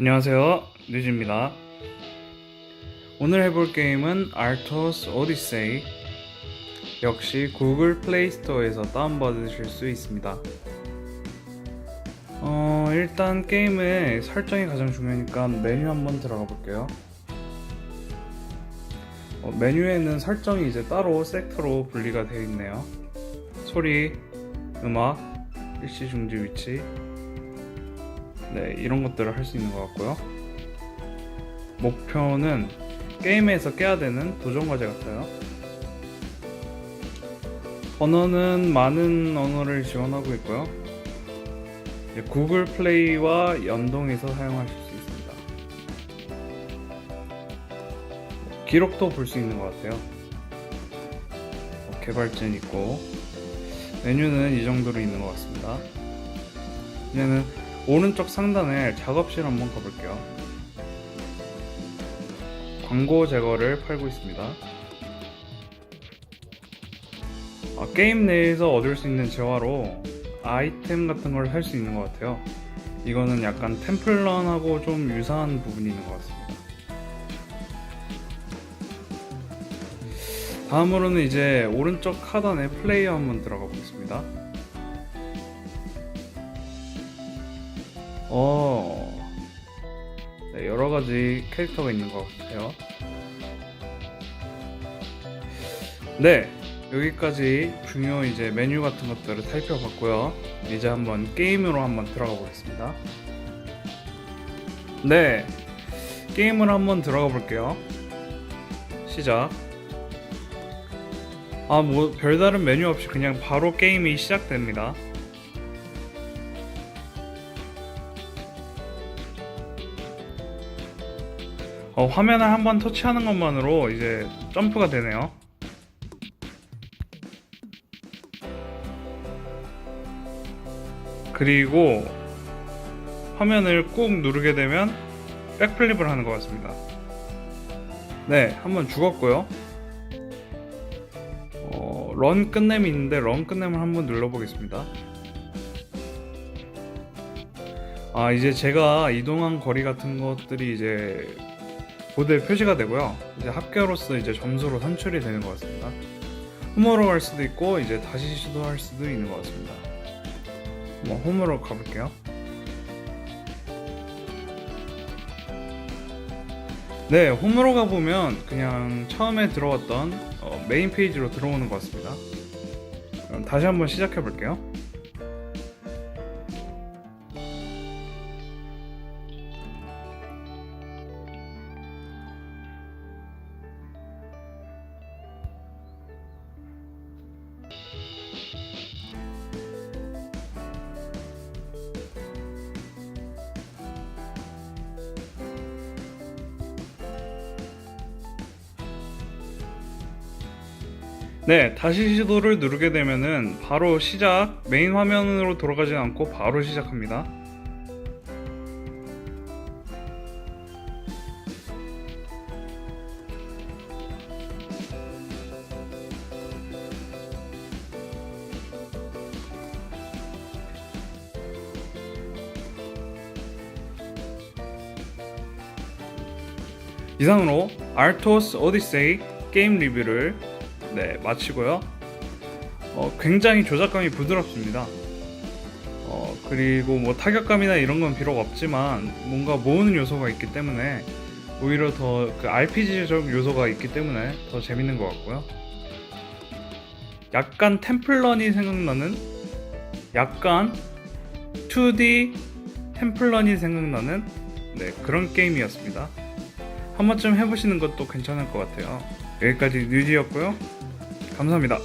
안녕하세요. 뉴즈입니다. 오늘 해볼 게임은 알토스 오디세이 역시 구글 플레이 스토어에서 다운받으실 수 있습니다. 어 일단 게임의 설정이 가장 중요하니까 메뉴 한번 들어가 볼게요. 어, 메뉴에는 설정이 이제 따로 섹터로 분리가 되어 있네요. 소리, 음악, 일시 중지 위치 네, 이런 것들을 할 수 있는 것 같고요. 목표는 게임에서 깨야 되는 도전 과제 같아요. 언어는 많은 언어를 지원하고 있고요. 이제 구글 플레이와 연동해서 사용하실 수 있습니다. 기록도 볼 수 있는 것 같아요. 뭐 개발진 있고 메뉴는 이 정도로 있는 것 같습니다. 이제는 오른쪽 상단에 작업실 한번 가볼게요. 광고 제거를 팔고 있습니다. 아, 게임 내에서 얻을 수 있는 재화로 아이템 같은 걸살수 있는 것 같아요. 이거는 약간 템플런하고 좀 유사한 부분이 있는 것 같습니다. 다음으로는 이제 오른쪽 하단에 플레이어 한번 들어가 보겠습니다. 어, 네, 여러 가지 캐릭터가 있는 것 같아요. 네, 여기까지 중요 이제 메뉴 같은 것들을 살펴봤고요. 이제 한번 게임으로 한번 들어가 보겠습니다. 네, 게임을 한번 들어가 볼게요. 시작. 아, 뭐 별다른 메뉴 없이 그냥 바로 게임이 시작됩니다. 어, 화면을 한번 터치하는 것만으로 이제 점프가 되네요. 그리고 화면을 꾹 누르게 되면 백플립을 하는 것 같습니다. 네, 한번 죽었고요. 어, 런 끝냄이 있는데 런 끝냄을 한번 눌러보겠습니다. 아, 이제 제가 이동한 거리 같은 것들이 이제 보드에 표시가 되고요. 이제 합격으로서 이제 점수로 산출이 되는 것 같습니다. 홈으로 갈 수도 있고 이제 다시 시도할 수도 있는 것 같습니다. 뭐 홈으로 가볼게요. 네, 홈으로 가보면 그냥 처음에 들어왔던 어, 메인 페이지로 들어오는 것 같습니다. 그럼 다시 한번 시작해 볼게요. 네, 다시 시도를 누르게 되면은 바로 시작 메인 화면으로 돌아가지 않고 바로 시작합니다. 이상으로 알토스 오디세이 게임 리뷰를 네, 마치고요. 어, 굉장히 조작감이 부드럽습니다. 어, 그리고 뭐 타격감이나 이런 건 비록 없지만 뭔가 모으는 요소가 있기 때문에 오히려 더 그 RPG적 요소가 있기 때문에 더 재밌는 것 같고요. 약간 템플런이 생각나는 약간 2D 템플런이 생각나는 네, 그런 게임이었습니다. 한 번쯤 해보시는 것도 괜찮을 것 같아요. 여기까지 뉴지였고요. 감사합니다.